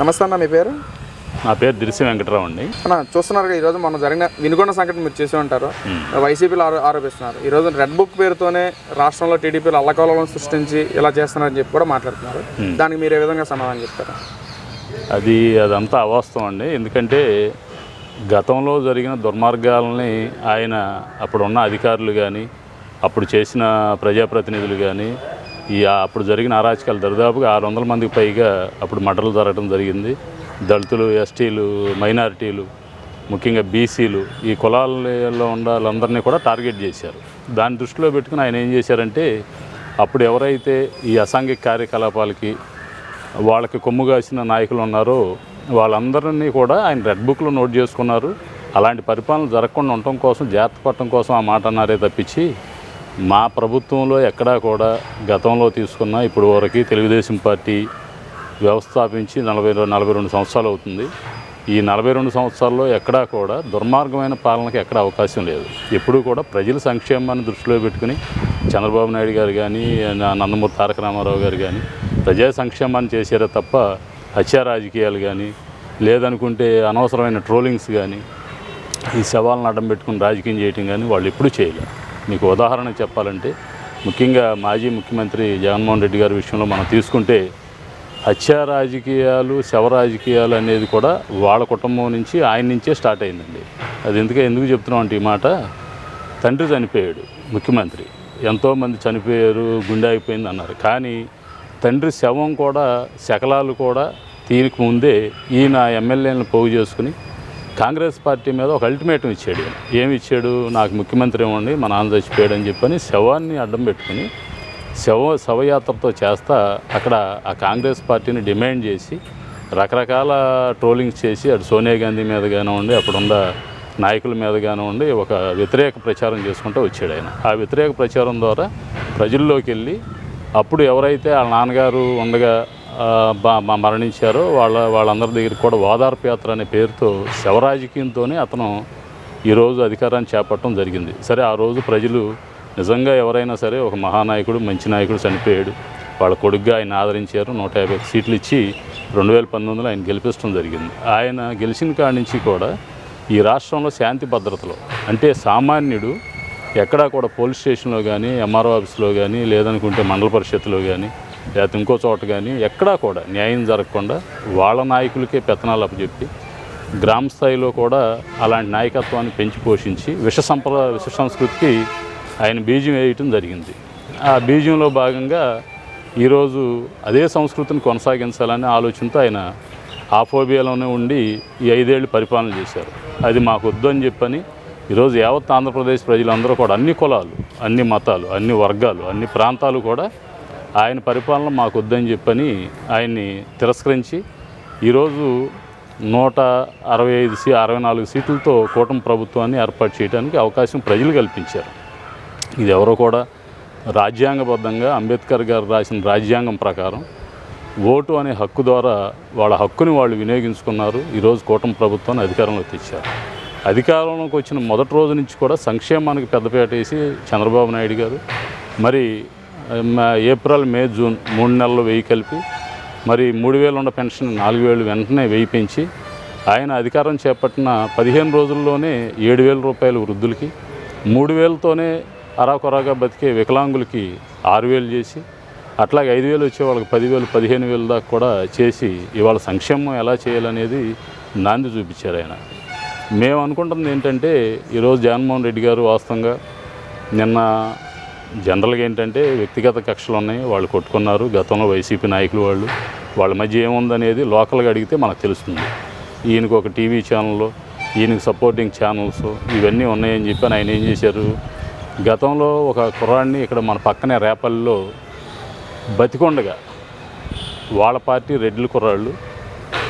నమస్తే అన్న మీ పేరు? నా పేరు దిరిసి వెంకటరావు అండి. అన్న చూస్తున్నారు కదా ఈరోజు మొన్న జరిగిన వినుగొండ సంఘటన మీరు చేసి ఉంటారు. వైసీపీలో ఆరో ఆరోపిస్తున్నారు. ఈరోజు రెడ్ బుక్ పేరుతోనే రాష్ట్రంలో టీడీపీలో అల్లకోలను సృష్టించి ఇలా చేస్తున్నారని చెప్పి కూడా మాట్లాడుతున్నారు. దానికి మీరు ఏ విధంగా సమాధానం చెప్తారు? అది అదంతా అవాస్తవం అండి. ఎందుకంటే గతంలో జరిగిన దుర్మార్గాలని ఆయన అప్పుడున్న అధికారులు కానీ అప్పుడు చేసిన ప్రజాప్రతినిధులు కానీ ఈ అప్పుడు జరిగిన అరాచకాలు దరిదాపుగా ఆరు వందల మందికి పైగా అప్పుడు మటలు జరగడం జరిగింది. దళితులు ఎస్టీలు మైనారిటీలు ముఖ్యంగా బీసీలు ఈ కులాలలో ఉన్న వాళ్ళందరినీ కూడా టార్గెట్ చేశారు. దాన్ని దృష్టిలో పెట్టుకుని ఆయన ఏం చేశారంటే అప్పుడు ఎవరైతే ఈ అసాంఘిక కార్యకలాపాలకి వాళ్ళకి కొమ్ము కాసిన నాయకులు ఉన్నారో వాళ్ళందరినీ కూడా ఆయన రెడ్ బుక్లో నోట్ చేసుకున్నారు. అలాంటి పరిపాలన జరగకుండా ఉండటం కోసం జాగ్రత్త పడటం కోసం ఆ మాట అన్నారే తప్పించి మా ప్రభుత్వంలో ఎక్కడా కూడా గతంలో తీసుకున్న ఇప్పుడు వరకు తెలుగుదేశం పార్టీ వ్యవస్థాపించి నలభై నలభై రెండు సంవత్సరాలు అవుతుంది. ఈ నలభై రెండు సంవత్సరాల్లో ఎక్కడా కూడా దుర్మార్గమైన పాలనకి ఎక్కడ అవకాశం లేదు. ఎప్పుడూ కూడా ప్రజల సంక్షేమాన్ని దృష్టిలో పెట్టుకుని చంద్రబాబు నాయుడు గారు కానీ నందమూరి తారక రామారావు గారు కానీ ప్రజా సంక్షేమాన్ని చేశారే తప్ప హత్యా రాజకీయాలు కానీ లేదనుకుంటే అనవసరమైన ట్రోలింగ్స్ కానీ ఈ సవాళ్ళను అడ్డం పెట్టుకుని రాజకీయం చేయటం కానీ వాళ్ళు ఎప్పుడూ చేయలేరు మీకు ఉదాహరణ చెప్పాలంటే ముఖ్యంగా మాజీ ముఖ్యమంత్రి జగన్మోహన్ రెడ్డి గారి విషయంలో మనం తీసుకుంటే హత్యా రాజకీయాలు శవ రాజకీయాలు అనేది కూడా వాళ్ళ కుటుంబం నుంచి ఆయన నుంచే స్టార్ట్ అయిందండి. అది ఎందుకే ఎందుకు చెప్తున్నాం అంటే ఈ మాట తండ్రి చనిపోయాడు ముఖ్యమంత్రి. ఎంతోమంది చనిపోయారు గుండె అయిపోయింది అన్నారు. కానీ తండ్రి శవం కూడా శకలాలు కూడా తీరికి ముందే ఈయన ఎమ్మెల్యేలను పోగు చేసుకుని కాంగ్రెస్ పార్టీ మీద ఒక అల్టిమేటం ఇచ్చాడు ఏమి ఇచ్చాడు? నాకు ముఖ్యమంత్రి ఏమండి మా నాన్న చచ్చిపోయాడు అని చెప్పని శవాన్ని అడ్డం పెట్టుకుని శవ శవయాత్రతో చేస్తా అక్కడ ఆ కాంగ్రెస్ పార్టీని డిమాండ్ చేసి రకరకాల ట్రోలింగ్స్ చేసి అటు సోనియా గాంధీ మీద కానివ్వండి అప్పుడున్న నాయకుల మీద కానివ్వండి ఒక వ్యతిరేక ప్రచారం చేసుకుంటూ వచ్చాడు ఆయన. ఆ వ్యతిరేక ప్రచారం ద్వారా ప్రజల్లోకి వెళ్ళి అప్పుడు ఎవరైతే ఆ నాన్నగారు ఉండగా మరణించారో. వాళ్ళ వాళ్ళందరి దగ్గరికి కూడా ఓదార్పు యాత్ర అనే పేరుతో శవరాజకీయంతోనే అతను ఈరోజు అధికారాన్ని చేపట్టడం జరిగింది. సరే ఆ రోజు ప్రజలు నిజంగా ఎవరైనా సరే ఒక మహానాయకుడు మంచి నాయకుడు చనిపోయాడు. వాళ్ళ కొడుగ్గా ఆయన ఆదరించారు. నూట యాభై సీట్లు ఇచ్చి రెండు వేల పంతొమ్మిదిలో ఆయన గెలిపించడం జరిగింది. ఆయన గెలిచిన కాడి నుంచి కూడా ఈ రాష్ట్రంలో శాంతి భద్రతలో అంటే సామాన్యుడు ఎక్కడా కూడా పోలీస్ స్టేషన్లో కానీ ఎంఆర్ఓ ఆఫీస్లో కానీ లేదనుకుంటే మండల పరిషత్లో కానీ లేకపోతే ఇంకో చోట కానీ ఎక్కడా కూడా న్యాయం జరగకుండా వాళ్ళ నాయకులకే పెత్తనాలు అప్పచెప్పి గ్రామ స్థాయిలో కూడా అలాంటి నాయకత్వాన్ని పెంచి పోషించి విష సంప్ర విష సంస్కృతికి ఆయన బీజం వేయటం జరిగింది. ఆ బీజంలో భాగంగా ఈరోజు అదే సంస్కృతిని కొనసాగించాలనే ఆలోచనతో ఆయన ఆ ఫోబియాలోనే ఉండి ఈ ఐదేళ్ళు పరిపాలన చేశారు. అది మాకు వద్దు అని చెప్పని ఈరోజు యావత్ ఆంధ్రప్రదేశ్ ప్రజలందరూ కూడా అన్ని కులాలు అన్ని మతాలు అన్ని వర్గాలు అన్ని ప్రాంతాలు కూడా ఆయన పరిపాలన మాకు వద్దని చెప్పని ఆయన్ని తిరస్కరించి ఈరోజు నూట అరవై ఐదు సీ అరవై నాలుగు సీట్లతో కూటమి ప్రభుత్వాన్ని ఏర్పాటు చేయడానికి అవకాశం ప్రజలు కల్పించారు. ఇది ఎవరో కూడా రాజ్యాంగబద్ధంగా అంబేద్కర్ గారు రాసిన రాజ్యాంగం ప్రకారం ఓటు అనే హక్కు ద్వారా వాళ్ళ హక్కుని వాళ్ళు వినియోగించుకున్నారు. ఈరోజు కూటమి ప్రభుత్వాన్ని అధికారంలో తెచ్చారు. అధికారంలోకి వచ్చిన మొదటి రోజు నుంచి కూడా సంక్షేమానికి పెద్దపేట వేసి చంద్రబాబు నాయుడు గారు మరి ఏప్రిల్ మే జూన్ మూడు నెలలు వెయ్యి కలిపి మరి మూడు వేలు ఉన్న పెన్షన్ నాలుగు వేలు వెంటనే వెయ్యి పెంచి ఆయన అధికారం చేపట్టిన పదిహేను రోజుల్లోనే ఏడు వేల రూపాయలు వృద్ధులకి మూడు వేలతోనే అరాకొరాగా బతికే వికలాంగులకి ఆరు వేలు చేసి అట్లాగే ఐదు వేలు వచ్చే వాళ్ళకి పదివేలు పదిహేను వేలు దాకా కూడా చేసి ఇవాళ సంక్షేమం ఎలా చేయాలనేది నాంది చూపించారు ఆయన. మేము అనుకుంటుంది ఏంటంటే ఈరోజు జగన్మోహన్ రెడ్డి గారు వాస్తవంగా నిన్న జనరల్గా ఏంటంటే వ్యక్తిగత కక్షలు ఉన్నాయి వాళ్ళు కొట్టుకున్నారు గతంలో వైసీపీ నాయకులు వాళ్ళు. వాళ్ళ మధ్య ఏముందనేది లోకల్గా అడిగితే మనకు తెలుస్తుంది. ఈయనకు ఒక టీవీ ఛానల్లో ఈయనకు సపోర్టింగ్ ఛానల్స్ ఇవన్నీ ఉన్నాయని చెప్పి ఆయన ఏం చేశారు? గతంలో ఒక కుర్రాడిని ఇక్కడ మన పక్కనే రేపల్లిలో బతికొండగా వాళ్ళ పార్టీ రెడ్లు కుర్రాళ్ళు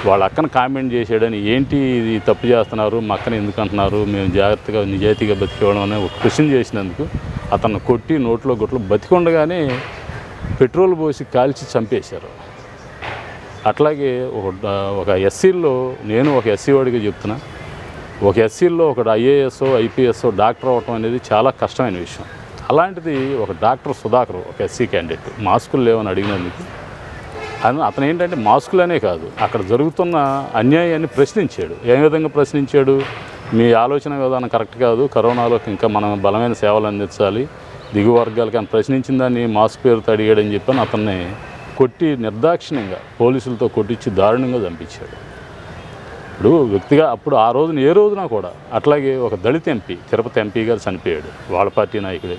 వాళ్ళ అక్కను కామెంట్ చేశాడని ఏంటి ఇది తప్పు చేస్తున్నారు మా అక్కని ఎందుకు అంటున్నారు మేము జాగ్రత్తగా నిజాయితీగా బతికేవాళ్ళం అనే ఒక క్వశ్చన్ చేసినందుకు అతను కొట్టి నోట్లో గుట్లు బతికొండగానే పెట్రోల్ పోసి కాల్చి చంపేశారు. అట్లాగే ఒక ఒక ఎస్సీల్లో నేను ఒక ఎస్సీ వాడిగా చెప్తున్నా. ఒక ఎస్సీల్లో ఒక ఐఏఎస్ ఐపీఎస్ డాక్టర్ అవ్వటం అనేది చాలా కష్టమైన విషయం. అలాంటిది ఒక డాక్టర్ సుధాకర్ ఒక ఎస్సీ క్యాండిడేట్ మాస్కులు లేవని అడిగినందుకు అని అతను ఏంటంటే మాస్కులనే కాదు అక్కడ జరుగుతున్న అన్యాయాన్ని ప్రశ్నించాడు. ఏ విధంగా ప్రశ్నించాడు? మీ ఆలోచన విధానం కరెక్ట్ కాదు. కరోనాలో ఇంకా మనం బలమైన సేవలు అందించాలి. దిగు వర్గాలకి అని ప్రశ్నించిన దాన్ని మాస్క్ పేరుతో అడిగాడని చెప్పని అతన్ని కొట్టి నిర్దాక్షిణ్యంగా పోలీసులతో కొట్టించి దారుణంగా చంపించాడు. ఇప్పుడు వ్యక్తిగా అప్పుడు ఆ రోజున ఏ రోజున కూడా అట్లాగే ఒక దళిత ఎంపీ తిరుపతి ఎంపీ గారు చనిపోయాడు. వాళ్ళ పార్టీ నాయకుడే.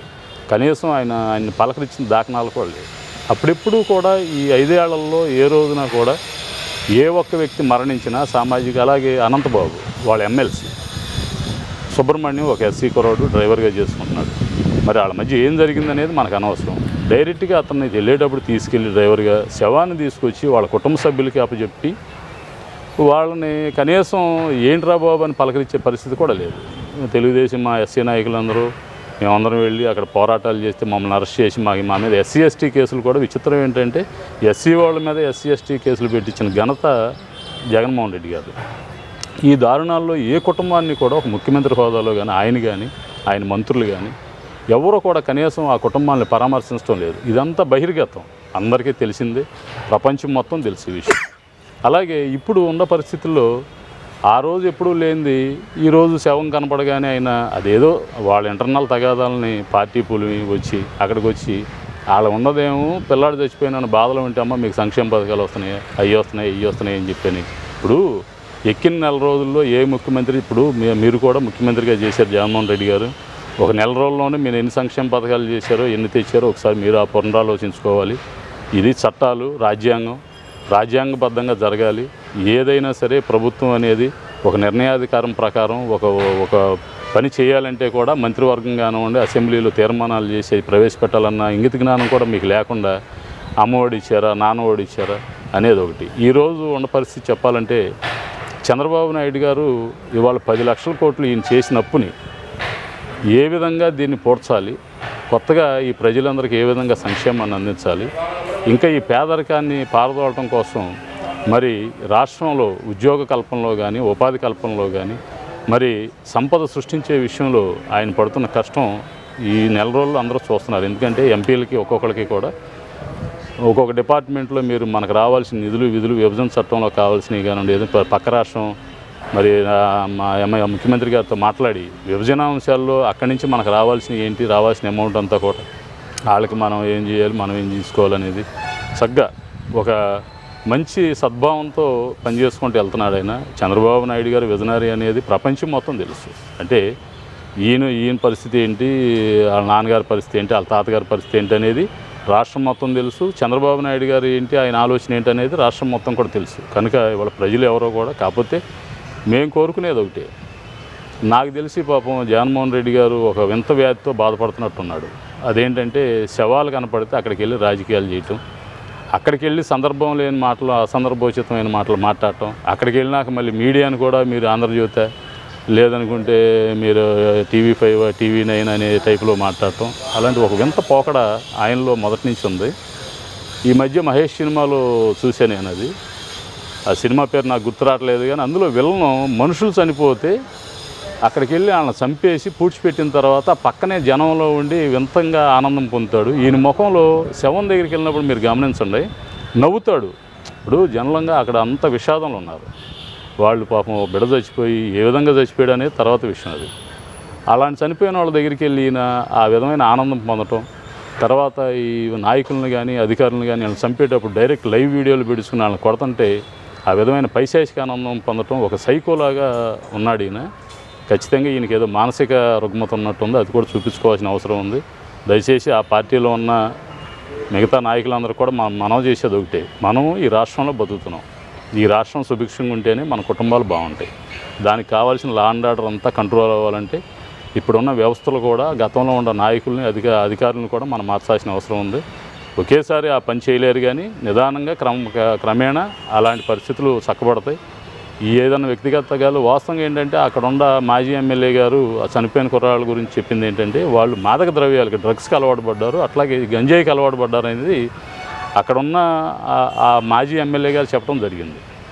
కనీసం ఆయన ఆయన పలకరించిన దాఖనాలు కూడా లేవు. అప్పుడెప్పుడు కూడా ఈ ఐదేళ్ళలో ఏ రోజున కూడా ఏ ఒక్క వ్యక్తి మరణించినా సామాజిక అలాగే అనంతబాబు వాళ్ళ ఎమ్మెల్సీ సుబ్రహ్మణ్యం ఒక ఎస్సీ కురవాడు డ్రైవర్గా చేసుకుంటున్నాడు. మరి వాళ్ళ మధ్య ఏం జరిగిందనేది మనకు అనవసరం. డైరెక్ట్గా అతన్ని వెళ్ళేటప్పుడు తీసుకెళ్ళి డ్రైవర్గా శవాన్ని తీసుకొచ్చి వాళ్ళ కుటుంబ సభ్యులకి అప్పచెప్పి వాళ్ళని కనీసం ఏంట్రా బాబు అని పలకరించే పరిస్థితి కూడా లేదు. తెలుగుదేశం మా ఎస్సీ నాయకులందరూ మేమందరం వెళ్ళి అక్కడ పోరాటాలు చేస్తే మమ్మల్ని అరెస్ట్ చేసి మా మా మీద ఎస్సీ ఎస్టీ కేసులు కూడా విచిత్రం ఏంటంటే ఎస్సీ వాళ్ళ మీద ఎస్సీ ఎస్టీ కేసులు పెట్టించిన ఘనత జగన్మోహన్ రెడ్డి గారు ఈ దారుణాల్లో ఏ కుటుంబాన్ని కూడా ఒక ముఖ్యమంత్రి హోదాలో కానీ ఆయన కానీ ఆయన మంత్రులు కానీ ఎవరో కూడా కనీసం ఆ కుటుంబాన్ని పరామర్శించడం లేదు. ఇదంతా బహిర్గతం. అందరికీ తెలిసిందే. ప్రపంచం మొత్తం తెలిసే విషయం. అలాగే ఇప్పుడు ఉన్న పరిస్థితుల్లో ఆ రోజు ఎప్పుడూ లేనిది ఈరోజు శవం కనపడగానే ఆయన అదేదో వాళ్ళ ఇంటర్నల్ తగాదాలని పార్టీ పులివి వచ్చి అక్కడికి వచ్చి వాళ్ళు ఉన్నదేమో పిల్లాడు చచ్చిపోయిన బాధలు ఉంటే అమ్మ మీకు సంక్షేమ పథకాలు వస్తున్నాయి అవి వస్తున్నాయి ఇవి వస్తున్నాయి అని చెప్పని. ఇప్పుడు ఎక్కిన నెల రోజుల్లో ఏ ముఖ్యమంత్రి ఇప్పుడు మీ- మీరు కూడా ముఖ్యమంత్రిగా చేశారు జగన్మోహన్ రెడ్డి గారు. ఒక నెల రోజుల్లోనే మీరు ఎన్ని సంక్షేమ పథకాలు చేశారో ఎన్ని తెచ్చారో ఒకసారి మీరు ఆ పునరాలోచించుకోవాలి. ఇది చట్టాలు రాజ్యాంగం. రాజ్యాంగబద్ధంగా జరగాలి. ఏదైనా సరే ప్రభుత్వం అనేది ఒక నిర్ణయాధికారం ప్రకారం ఒక ఒక పని చేయాలంటే కూడా మంత్రివర్గం కానివ్వండి అసెంబ్లీలో తీర్మానాలు చేసి ప్రవేశపెట్టాలన్న ఇంగిత జ్ఞానం కూడా మీకు లేకుండా అమ్మఒడి ఇచ్చారా నాన్నఒడి ఇచ్చారా అనేది ఒకటి. ఈరోజు ఉన్న పరిస్థితి చెప్పాలంటే చంద్రబాబు నాయుడు గారు ఇవాళ పది లక్షల కోట్లు ఈయన చేసిన అప్పుని ఏ విధంగా దీన్ని పోడ్చాలి కొత్తగా ఈ ప్రజలందరికీ ఏ విధంగా సంక్షేమాన్ని అందించాలి ఇంకా ఈ పేదరికాన్ని పారదోలటం కోసం మరి రాష్ట్రంలో ఉద్యోగ కల్పనలో కానీ ఉపాధి కల్పనలో కానీ మరి సంపద సృష్టించే విషయంలో ఆయన పడుతున్న కష్టం ఈ నెల రోజులు అందరూ చూస్తున్నారు. ఎందుకంటే ఎంపీలకి ఒక్కొక్కరికి కూడా ఒక్కొక్క డిపార్ట్మెంట్లో మీరు మనకు రావాల్సిన నిధులు విధులు విభజన చట్టంలో కావాల్సినవి కానివ్వండి ఏదో పక్క రాష్ట్రం మరి మా ఎమ్మ- ముఖ్యమంత్రి గారితో మాట్లాడి విభజన అంశాల్లో అక్కడి నుంచి మనకు రావాల్సిన ఏంటి రావాల్సిన అమౌంట్ అంతా కూడా వాళ్ళకి మనం ఏం చేయాలి మనం ఏం తీసుకోవాలనేది. చక్కగా ఒక మంచి సద్భావంతో పనిచేసుకుంటూ వెళ్తున్నాడు ఆయన. చంద్రబాబు నాయుడు గారు విజనరీ అనేది ప్రపంచం మొత్తం తెలుసు. అంటే ఈయన ఈయన పరిస్థితి ఏంటి వాళ్ళ నాన్నగారి పరిస్థితి ఏంటి వాళ్ళ తాతగారి పరిస్థితి ఏంటి అనేది రాష్ట్రం మొత్తం తెలుసు. చంద్రబాబు నాయుడు గారు ఏంటి ఆయన ఆలోచన ఏంటి అనేది రాష్ట్రం మొత్తం కూడా తెలుసు. కనుక ఇవాళ ప్రజలు ఎవరో కూడా కాకపోతే మేము కోరుకునేది ఒకటే. నాకు తెలిసి పాపం జగన్మోహన్ రెడ్డి గారు ఒక వింత వ్యాధితో బాధపడుతున్నట్టున్నాడు. అదేంటంటే శవాలు కనపడితే అక్కడికి వెళ్ళి రాజకీయాలు చేయటం అక్కడికి వెళ్ళి సందర్భం లేని మాటలు అసందర్భోచితమైన మాటలు మాట్లాడటం అక్కడికి వెళ్ళినాక మళ్ళీ మీడియాను కూడా మీరు ఆంధ్రజ్యోతి లేదనుకుంటే మీరు టీవీ ఫైవ్ టీవీ నైన్ అనే టైపులో మాట్లాడటం. అలాంటి ఒక వింత పోకడ ఆయనలో మొదటి నుంచి ఉంది. ఈ మధ్య మహేష్ సినిమాలో చూశాను నేను అది ఆ సినిమా పేరు నాకు గుర్తు రావట్లేదు కానీ అందులో విలను మనుషులు చనిపోతే అక్కడికి వెళ్ళి వాళ్ళని చంపేసి పూడ్చిపెట్టిన తర్వాత పక్కనే జనంలో ఉండి వింతంగా ఆనందం పొందుతాడు. ఈయన ముఖంలో శవం దగ్గరికి వెళ్ళినప్పుడు మీరు గమనించండి నవ్వుతాడు. ఇప్పుడు జనలంగా అక్కడ అంత విషాదంలో ఉన్నారు. వాళ్ళు పాపం బిడ బిడ్డ చచ్చిపోయి ఏ విధంగా చచ్చిపోయాడు అనేది తర్వాత విషయం అది. అలాంటి చనిపోయిన వాళ్ళ దగ్గరికి వెళ్ళి ఆ విధమైన ఆనందం పొందటం తర్వాత ఈ నాయకులను కానీ అధికారులను కానీ వాళ్ళని చంపేటప్పుడు డైరెక్ట్ లైవ్ వీడియోలు పెడుచుకుని వాళ్ళని కొడుతుంటే ఆ విధమైన పైశాచిక ఆనందం పొందటం ఒక సైకోలాగా ఉన్నాడు ఈయన. ఖచ్చితంగా ఈయనకి ఏదో మానసిక రుగ్మత ఉన్నట్టుంది అది కూడా చూపించుకోవాల్సిన అవసరం ఉంది. దయచేసి ఆ పార్టీలో ఉన్న మిగతా నాయకులందరూ కూడా మనం మనం చేసేది ఒకటే. మనం ఈ రాష్ట్రంలో బతుకుతున్నాం. ఈ రాష్ట్రం సుభిక్షంగా ఉంటేనే మన కుటుంబాలు బాగుంటాయి. దానికి కావాల్సిన లా అండ్ ఆర్డర్ అంతా కంట్రోల్ అవ్వాలంటే ఇప్పుడున్న వ్యవస్థలు కూడా గతంలో ఉన్న నాయకుల్ని అధిక అధికారులను కూడా మనం మార్చాల్సిన అవసరం ఉంది. ఒకేసారి ఆ పని చేయలేరు కానీ నిదానంగా క్రమ క్రమేణా అలాంటి పరిస్థితులు చక్కబడతాయి. ఈ ఏదైనా వ్యక్తిగతగాలు వాస్తవంగా ఏంటంటే అక్కడ ఉన్న మాజీ ఎమ్మెల్యే గారు ఆ చనిపోయిన కుర్రాళ్ళ గురించి చెప్పింది ఏంటంటే వాళ్ళు మాదక ద్రవ్యాలకి డ్రగ్స్కి అలవాటు పడ్డారు అట్లాగే గంజాయికి అలవాటు పడ్డారు అనేది అక్కడ ఉన్న ఆ- ఆ మాజీ ఎమ్మెల్యే గారు చెప్పడం జరిగింది.